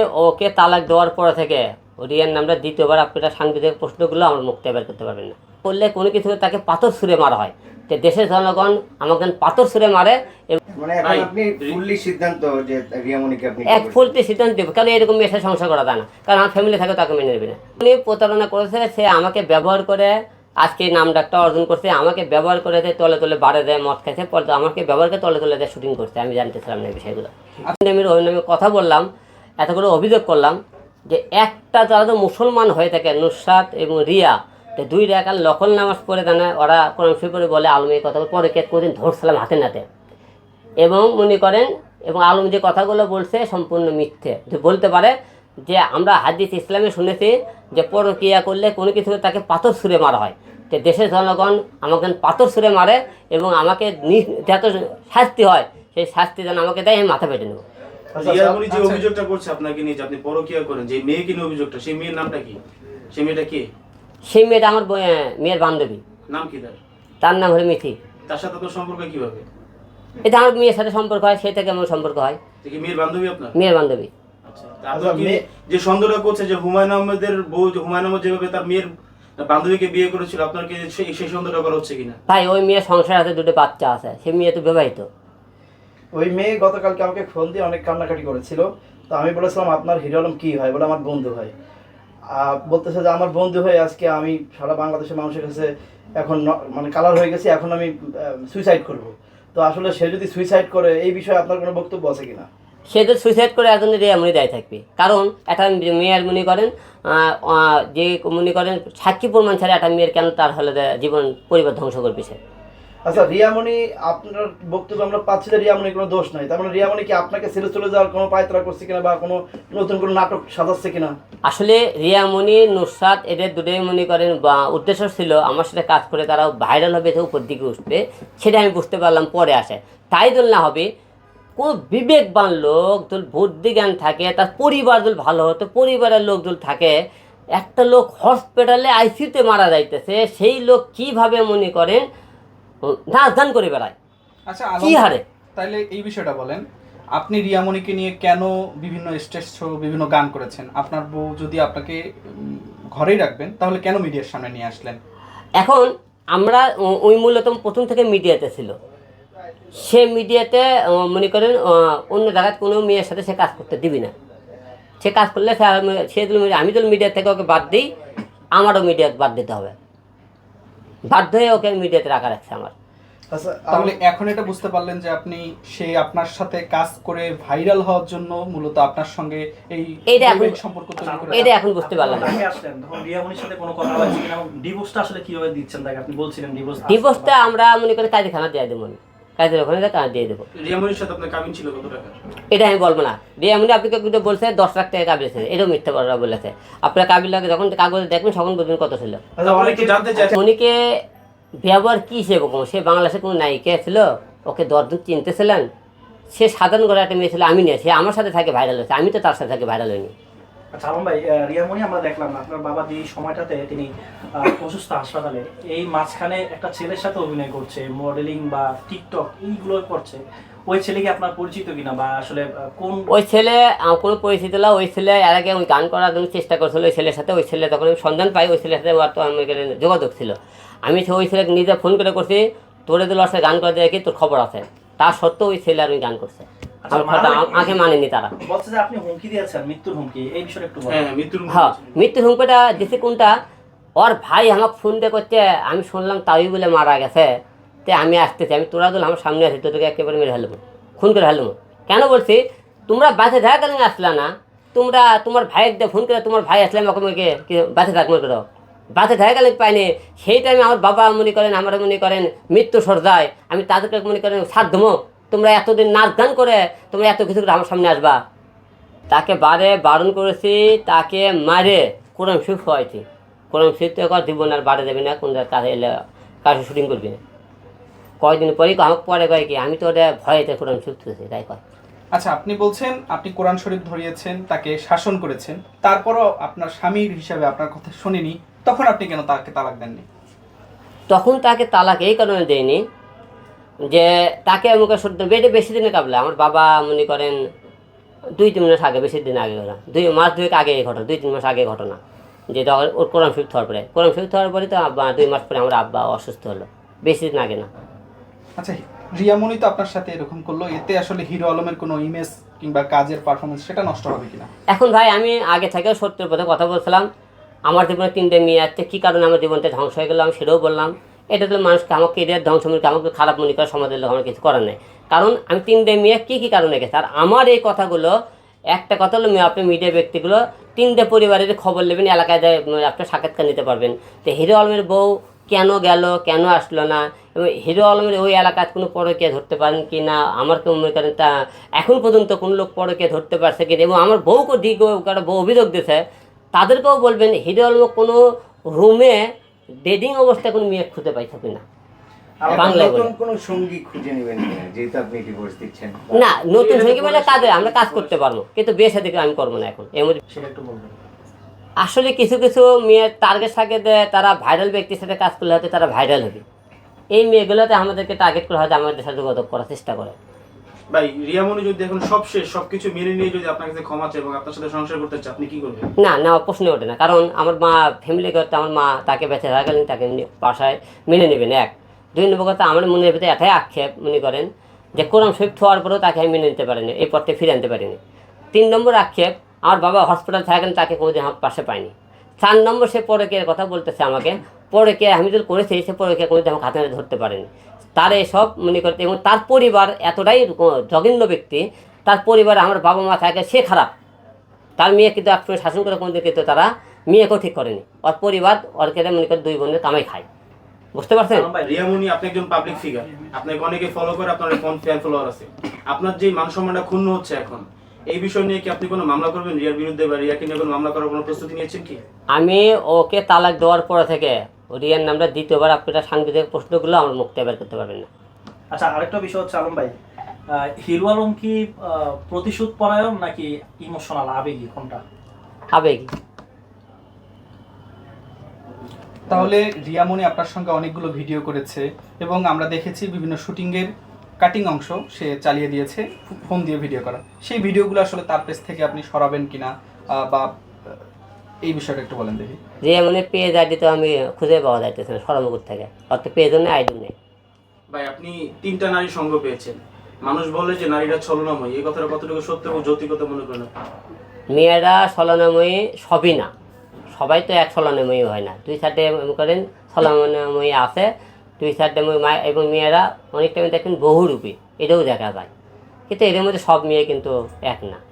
ওকে তালাক দেওয়ার পর থেকে রিয়ার নামটা দ্বিতীয়বার আপনারা সাংবিধানিক প্রশ্নগুলো আমার মুক্তি বের করতে পারবেন না। করলে কোনো কিছু তাকে পাথর ছুঁড়ে মারা হয়। যে দেশের জনগণ আমাকে পাথর ছুঁড়ে মারে মানে এক ফুলতে সিদ্ধান্ত দেবো। কারণ এরকম মেয়ের সংসার করা যায় না? কারণ আমার ফ্যামিলি থাকে তাকে মেনে নেবে না। উনি প্রতারণা করেছে সে আমাকে ব্যবহার করে আজকে নাম ডাকটা অর্জন করছে আমাকে ব্যবহার করে দেয় তলে তলে বাড়ে দেয় মদ খাইছে পরে আমাকে ব্যবহার করে তলে তলে দেয় শুটিং করছে। আমি জানতেছিলাম না এই বিষয়গুলো। আমি ওই নামে কথা বললাম এতগুলো অভিযোগ করলাম যে একটা যারা তো মুসলমান হয়ে থাকে, নুসরাত এবং রিয়া তো দুই রেখার লকল নামাজ পড়ে দেয় না ওরা কোরআন পড়ে বলে, আলম এই কথা পরে কে কোদিন ধরছিলাম হাতে নাতে। এবং মনে করেন, এবং আলম যে কথাগুলো বলছে সম্পূর্ণ মিথ্যে। যে বলতে পারে যে আমরা হাদিস ইসলামে শুনেছি যে পরকিয়া করলে কোনো কিছু তাকে পাথর ছুঁড়ে মারা হয়। তো দেশের জনগণ আমাকে পাথর ছুঁড়ে মারে এবং আমাকে যত শাস্তি হয়, সেই শাস্তি যেন আমাকে দেয়, আমি মাথা পেটে নেব। আচ্ছা, যে আচ্ছা। অভিযোগটা করছে আপনাকে নিয়ে যে আপনি পরকিয়া করেন যে মেয়েকে নিয়ে অভিযোগটা সেই মেয়ের নামটা কি? সেই মেয়েটা কে? সেই মেয়েটা আমার মেয়ের বান্ধবী। নাম কি তার? তার নাম হলো মিথি। তার সাথে তো সম্পর্ক কীভাবে? এটা আমার মেয়ের সাথে সম্পর্ক হয় সেই থেকে আমার সম্পর্ক হয়। কি মেয়ের বান্ধবী আপনার? মেয়ের বান্ধবী। আচ্ছা যে সন্দেহটা করছে যে হুমায়ুন আহমেদের বউ হুমায়ুন আহমেদ যেভাবে তার মেয়ের বান্ধবীকে বিয়ে করেছিল আপনার কি সেই সেই সন্দেহটা করা হচ্ছে কিনা? ভাই ওই মেয়ের সংসার আছে দুটো বাচ্চা আছে সে মেয়ে তো বিবাহিত। ওই মেয়ে গতকালকে আমাকে ফোন দিয়ে অনেক কান্নাকাটি করেছিল। তো আমি বলেছিলাম, আপনার হিরো আলম কী হয়? বলে, আমার বন্ধু হয়। বলতেছে যে, আমার বন্ধু হয়ে আজকে আমি সারা বাংলাদেশের মানুষের কাছে এখন মানে কালার হয়ে গেছি, এখন আমি সুইসাইড করব। তো আসলে সে যদি সুইসাইড করে, এই বিষয়ে আপনার কোনো বক্তব্য আছে কিনা? সে তো সুইসাইড করে এখন রেয়ামনি দায় থাকবে। কারণ, একটা মেয়ের মনে করেন যে মনে করেন, সাক্ষী প্রমাণ ছাড়া একটা মেয়ের কেন তার হলে জীবন পরিবার ধ্বংস করবে সে? আচ্ছা রিয়ামণি, আপনার বক্তব্য আমরা পাচ্ছি যে রিয়ামণির কোনো দোষ নাই। তার মানে রিয়ামণি কি আপনাকে ছেড়ে চলে যাওয়ার কোনো পায়তারা করছে কিনা বা কোনো নতুন কোনো নাটক সাজাচ্ছে কিনা? আসলে রিয়ামণি, নুসরাত এদের দুটোই মনে করেন, বা উদ্দেশ্য ছিল আমার সাথে কাজ করে তারা ভাইরাল হবে উপর দিকে উঠবে, সেটা আমি বুঝতে পারলাম পরে আসে। তাই দল না হবে, কোনো বিবেকবান লোক যদি বুদ্ধি জ্ঞান থাকে, তার পরিবার যদি ভালো হতো, পরিবারের লোক যদি থাকে, একটা লোক হসপিটালে আইসিউতে মারা যাইতেছে, সেই লোক কীভাবে মনে করেন নাচ গান করে বেড়ায়। আচ্ছা কি হারে? তাহলে এই বিষয়টা বলেন আপনি রিয়ামণিকে নিয়ে কেন বিভিন্ন স্টেজ শো বিভিন্ন গান করেছেন? আপনার বউ যদি আপনাকে ঘরেই রাখবেন তাহলে কেন মিডিয়ার সামনে নিয়ে আসলেন? এখন আমরা ওই মূলত প্রথম থেকে মিডিয়াতে ছিল। সে মিডিয়াতে মনে করেন অন্য জায়গায় কোনো মেয়ের সাথে সে কাজ করতে দিবি না। সে কাজ করলে সে আমি- মিডিয়া- যদি মিডিয়া থেকে ওকে বাদ দিই আমারও মিডিয়া বাদ দিতে হবে। বাধ্য হয়ে ওকে মিডিয়াতে রাখা রাখছে আমার। আচ্ছা তাহলে এখন এটা বুঝতে পারলেন যে আপনি সে আপনার সাথে কাজ করে ভাইরাল হওয়ার জন্য মূলত আপনার সঙ্গে এই এটা এখন- সম্পর্ক তৈরি করে এটা এখন বুঝতে পারলাম। না আসলেন? তখন রিয়ামনির সাথে কোনো কথা হয়েছে কিনা ডিভোর্সটা আসলে কীভাবে দিচ্ছেন? তাকে আপনি বলছিলেন ডিভোর্স ডিভোর্সটা আমরা মনে করি কাজে খানা দেয় দেবো কাজের ওখানে দিয়ে দেবো। এটা আমি বলব না। দিয়ে এমনি আপনাকে কিন্তু বলছে দশ লাখ টাকা কাবিল ছিল এটাও মিথ্যা বলা বলেছে। আপনার কাবিল লাগে যখন কাগজে দেখবেন তখন বুঝবেন কত ছিল। আচ্ছা চায় মনিকে ব্যবহার কী সে রকম? সে বাংলাদেশে কোনো নায়িকা ছিল? ওকে দশজন চিনতেছিলেন? সে সাধারণ করে একটা মেয়ে ছিল আমি নিয়ে সে আমার সাথে থাকে ভাইরাল হয়েছে। আমি তো তার সাথে থাকে ভাইরাল হইনি আচ্ছা আলম ভাই রিয়ামণি আমরা দেখলাম আপনার বাবা যে সময়টাতে তিনি অসুস্থ হাসপাতালে, এই মাঝখানে একটা ছেলের সাথে অভিনয় করছে মডেলিং বা টিকটক এইগুলো করছে। ওই ছেলেকে আপনার পরিচিত কিনা বা আসলে কোন ওই ছেলে কোনো পরিচিত না, ওই ছেলে এর আগে ওই গান করার জন্য চেষ্টা করছিল ওই ছেলের সাথে। ওই ছেলে তখন আমি সন্ধান পাই, ওই ছেলের সাথে তো আমার যোগাযোগ ছিল। আমি তো ওই ছেলেকে নিজে ফোন করে করছি, তোরে দিল সাথে গান করে দেখি, তোর খবর আছে। তার সত্ত্বেও ওই ছেলে আর ওই গান করছে। আমার কথা মারা- আমাকে মানেনি তারা। বলছে যে আপনি হুমকি দিয়েছেন মৃত্যুর হুমকি এই বিষয়ে একটু হ্যাঁ মৃত্যুর হ্যাঁ মৃত্যুর হুমকিটা দিছে কোনটা? ওর ভাই আমাকে ফোন দিয়ে করছে আমি শুনলাম তাই বলে মারা গেছে তে আমি আসতেছি আমি তোরা দিল আমার সামনে আছি তোদেরকে একেবারে মেরে খুন করে কেন বলছি? তোমরা বাসে দেখা কেন আসলা না। তোমরা তোমার ভাইয়ের দিয়ে ফোন করে তোমার ভাই আসলে আমাকে বাসে থাক মনে করো। বাসে দেখা গেলে পাইনি। সেই টাইমে আমার বাবা মনে করেন আমার মনে করেন মৃত্যু সর্দায় আমি তাদেরকে মনে করেন দেবো তোমরা এতদিন নাচ গান করে তোমরা এত কিছু করে আমার সামনে আসবা। তাকে বারে বারণ করেছি তাকে মারে। কোরআন শিফ হয়েছে কোরআন শিফ তো একবার দিব না আর বাড়ে দেবে না কোন কাছে এলে কাছে শুটিং করবি? না কয়েকদিন পরেই আমাকে পরে কয় কি আমি তো ওটা ভয়েতে কোরআন শিফ তুলেছি তাই কয়। আচ্ছা আপনি বলছেন আপনি কোরআন শরীফ ধরিয়েছেন তাকে শাসন করেছেন। তারপরও আপনার স্বামীর হিসাবে আপনার কথা শুনিনি তখন আপনি কেন তাকে তালাক দেননি? তখন তাকে তালাক এই কারণে দেয়নি যে তাকে আমাকে সত্য বেটে বেশি দিনে কাবলা। আমার বাবা মনে করেন দুই তিন মাস আগে বেশি দিন আগে ঘটনা। দুই মাস দুয়েক আগে এই ঘটনা দুই তিন মাস আগে ঘটনা। যে তখন ওর কোরআন শরীফ হওয়ার পরে কোরআন শরীফ হওয়ার পরে তো আব্বা দুই মাস পরে আমার আব্বা অসুস্থ হলো বেশি দিন আগে না। আচ্ছা রিয়ামণি তো আপনার সাথে এরকম করল এতে আসলে হিরো আলমের কোনো ইমেজ কিংবা কাজের পারফরমেন্স সেটা নষ্ট হবে কিনা? এখন ভাই আমি আগে থেকেও সত্যের পথে কথা বলছিলাম। আমার জীবনে তিনটে মেয়ে আছে কী কারণে আমার জীবনটা ধ্বংস হয়ে গেলো আমি সেটাও বললাম। এটা তো মানুষকে আমাকে কেরিয়ার ধ্বংস মনে আমাকে খারাপ মনে করে সমাজের লোক আমার কিছু করার নেই। কারণ আমি তিনটে মেয়ে কী কী কারণে গেছে? আর আমার এই কথাগুলো একটা কথা হলো মেয়ে আপনি মিডিয়া ব্যক্তিগুলো তিনটে পরিবারের খবর নেবেন এলাকায় যায় উম, আপনি সাক্ষাৎকার নিতে পারবেন। তো হিরো আলমের বউ কেন গেল কেন আসলো না? এবং হিরো আলমের ওই এলাকায় কোনো পরকে ধরতে পারেন কি না? আমার কেউ মনে করেন তা এখন পর্যন্ত কোনো লোক পরকে ধরতে পারছে কি এবং আমার বউকে দিক কারও বউ অভিযোগ দিয়েছে তাদেরকেও বলবেন হিরো আলম কোনো রুমে ডেডিং অবস্থায় কোনো মেয়ে খুঁজে পাইছে দিচ্ছেন না। নতুন সঙ্গী মানে কাজে আমরা কাজ করতে পারব কিন্তু বিয়ে সাথে আমি করব না এখন বলবেন। আসলে কিছু কিছু মেয়ের টার্গেট থাকে যে তারা ভাইরাল ব্যক্তির সাথে কাজ করলে হয়তো তারা ভাইরাল হবে। এই মেয়েগুলোতে আমাদেরকে টার্গেট করে হয়তো আমাদের সাথে যোগাযোগ করার চেষ্টা করে। ভাই রিয়ামণি যদি এখন সব শেষ, সবকিছু মেনে নিয়ে যদি আপনার কাছে ক্ষমা চায় এবং আপনার সাথে সংসার করতে চায়, আপনি কি করবেন? না না প্রশ্ন ওঠে না। কারণ আমার মা ফ্যামিলি করতে, আমার মা তাকে বেঁচে থাকাকালীন তাকে বাসায় মেনে নেবেন, এক। দুই নম্বর কথা, আমার মনের ভিতরে এটাই আক্ষেপ মনে করেন যে কোরআন শরীফ হওয়ার পরেও তাকে আমি মেনে নিতে পারিনি, এই পথে ফিরে আনতে পারিনি। তিন নম্বর আক্ষেপ, আমার বাবা হসপিটাল থাকেন, তাকে কোনোদিন আমার পাশে পাইনি চার নম্বর সে পরকের কথা বলতেছে আমাকে পরকে আমি যদি করেছি, সে পরকে কোনোদিন হাতে হাতে ধরতে পারেনি। তার এসব মনে করতে এবং তার পরিবার এতটাই জঘন্য ব্যক্তি তার পরিবার আমার বাবা মা থাকে সে খারাপ। তার মেয়ে কিন্তু একসময় শাসন করে কোনদিন কিন্তু তারা মেয়েকেও ঠিক করেনি। ওর পরিবার ওর কেটে মনে করে দুই বোনের কামাই খায়। বুঝতে পারছেন? রিয়ামণি আপনি একজন পাবলিক ফিগার আপনাকে অনেকে ফলো করে আপনার ফোন ফ্যান ফলোয়ার আছে। আপনার যে মান সম্মানটা ক্ষুণ্ণ হচ্ছে এখন এই বিষয় নিয়ে কি আপনি কোনো মামলা করবেন রিয়ার বিরুদ্ধে বা রিয়াকে নিয়ে কোনো মামলা করার কোনো প্রস্তুতি নিয়েছেন কি? আমি ওকে তালাক দেওয়ার পর থেকে রিয়ার নামটা দ্বিতীয়বার আপনারা সাংবিধানিক প্রশ্নগুলো আমার মুক্তি বের করতে পারবেন না। আচ্ছা আরেকটা বিষয় হচ্ছে আলম ভাই। আহ, হিরো আলম কি প্রতিশোধ পরায়ণ নাকি ইমোশনাল আবেগী কোনটা? আবেগী। তাহলে রিয়ামণি আপনার সঙ্গে অনেকগুলো ভিডিও করেছে এবং আমরা দেখেছি বিভিন্ন শুটিংয়ের কাটিং অংশ সে চালিয়ে দিয়েছে ফোন দিয়ে ভিডিও করা। সেই ভিডিওগুলো আসলে তার পেজ থেকে আপনি সরাবেন কিনা আহ, বা এই বিষয়টা একটু বলেন দেখি। রিয়া মানে পেজ আইডি তো আমি খুঁজে পাওয়া যাইতেছে না সরমগুর থেকে। অত পেজও নেই আইডি নেই। ভাই আপনি তিনটা নারী সঙ্গ পেয়েছেন। মানুষ বলে যে নারীরা ছলনাময় এই কথাটা কতটুকু সত্য এবং যৌক্তিকতা মনে করেন আপনি? মেয়েরা ছলনাময়ী সবই না। সবাই তো এক ছলনাময়ী হয় না। দুই সাইডে মনে করেন ছলনাময়ী আছে দুই সাইডে মা- এবং মেয়েরা অনেক টাইমে দেখেন বহুরূপী। এটাও দেখা যায়। কিন্তু এদের মধ্যে সব মেয়ে কিন্তু এক না।